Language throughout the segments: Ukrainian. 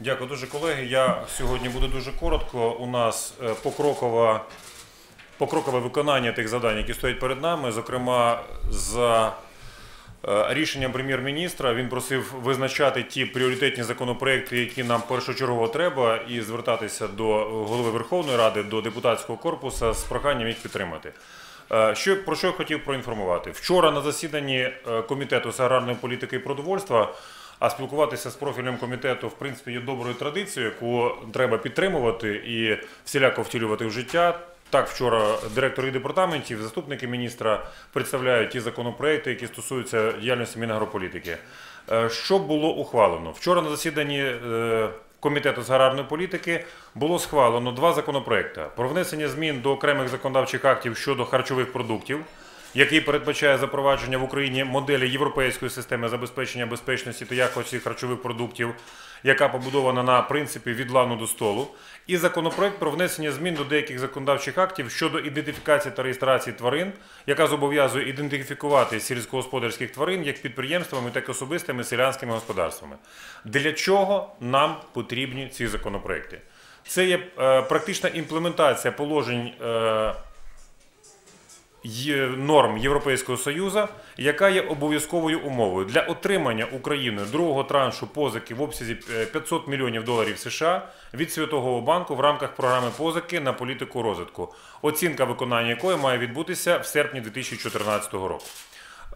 Дякую дуже, колеги. Я сьогодні буду дуже коротко. У нас е, покрокове, покрокове виконання тих завдань, які стоять перед нами. Зокрема, за е, рішенням прем'єр-міністра він просив визначати ті пріоритетні законопроекти, які нам першочергово треба, і звертатися до голови Верховної Ради, до депутатського корпусу з проханням їх підтримати. Е, Що про що я хотів проінформувати? Вчора на засіданні комітету з аграрної політики і продовольства. А спілкуватися з профільним комітету, в принципі, є доброю традицією, яку треба підтримувати і всіляко втілювати в життя. Так, вчора директори департаментів, заступники міністра представляють ті законопроекти, які стосуються діяльності Мінагрополітики. Е, Що було ухвалено? Вчора на засіданні е, комітету з аграрної політики було схвалено два законопроекти про внесення змін до окремих законодавчих актів щодо харчових продуктів який передбачає запровадження в Україні моделі європейської системи забезпечення безпечності та якості харчових продуктів, яка побудована на принципі від лану до столу, і законопроект про внесення змін до деяких законодавчих актів щодо ідентифікації та реєстрації тварин, яка зобов'язує ідентифікувати сільськогосподарських тварин як підприємствами, так і особистими селянськими господарствами. Для чого нам потрібні ці законопроекти? Це є е, практична імплементація положень. Е, норм Європейського Союзу, яка є обов'язковою умовою для отримання Україною другого траншу позики в обсязі е, 500 мільйонів доларів США від Святого банку в рамках програми позики на політику розвитку, оцінка виконання якої має відбутися в серпні 2014 року.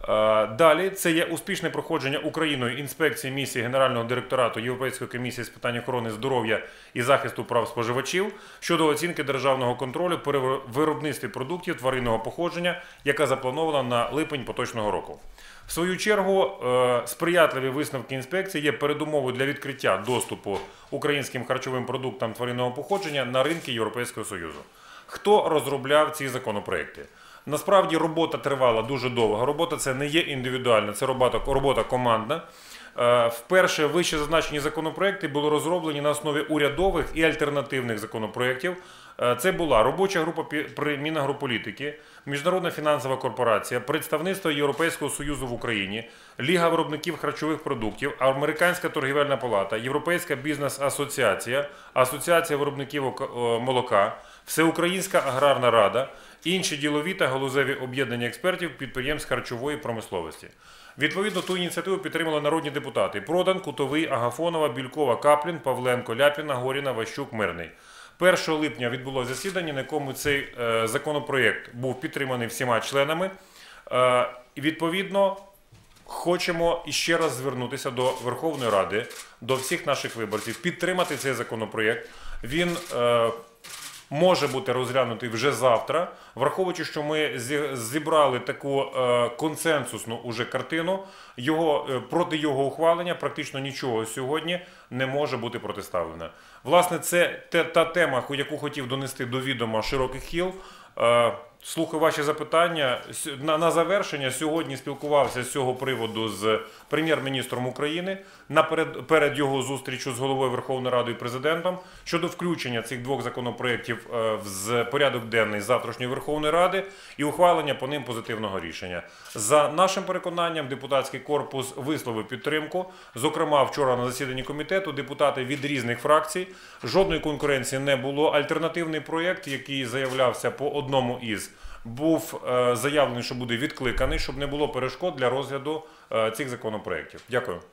Е, Далі це є успішне проходження Україною інспекції місії Генерального директорату Європейської комісії з питань охорони здоров'я і захисту прав споживачів щодо оцінки державного контролю при виробництві продуктів тваринного походження, яка запланована на липень поточного року. В свою чергу, е, сприятливі висновки інспекції є передумовою для відкриття доступу українським харчовим продуктам тваринного походження на ринки Європейського Союзу. Хто розробляв ці законопроекти? Насправді робота тривала дуже довго. Робота це не є індивідуальна, це робота, робота командна. Е, Вперше вище зазначені законопроекти були розроблені на основі урядових і альтернативних законопроєктів. Е, Це була робоча група при Мінагрополітики, Міжнародна фінансова корпорація, представництво Європейського союзу в Україні, Ліга виробників харчових продуктів, Американська торгівельна палата, Європейська бізнес-асоціація, Асоціація виробників молока, Всеукраїнська аграрна рада, інші ділові та галузеві об'єднання експертів підприємств харчової промисловості. Відповідно, ту ініціативу підтримали народні депутати: Продан, Кутовий, Агафонова, Бількова, Каплін, Павленко, Ляпіна, Горіна, Ващук, Мирний. 1 липня відбулося засідання, на якому цей е, законопроєкт був підтриманий всіма членами. Е, відповідно, хочемо іще раз звернутися до Верховної Ради, до всіх наших виборців, підтримати цей законопроєкт. Він е, може бути розглянутий вже завтра, враховуючи, що ми зібрали таку е, консенсусну уже картину. Його е, проти його ухвалення практично нічого сьогодні не може бути протиставлено. Власне, це те, та тема, яку хотів донести до відома широких хіл. Слухаю ваші запитання. На, на завершення сьогодні спілкувався з цього приводу з прем'єр-міністром України наперед перед його зустрічю з головою Верховної Ради і президентом щодо включення цих двох законопроєктів е, в порядок денний завтрашньої Верховної Ради і ухвалення по ним позитивного рішення. За нашим переконанням, депутатський корпус висловив підтримку. Зокрема, вчора на засіданні комітету депутати від різних фракцій жодної конкуренції не було. Альтернативний проєкт, який заявлявся по одному із був е, заявлений, що буде відкликаний, щоб не було перешкод для розгляду е, цих законопроєктів. Дякую.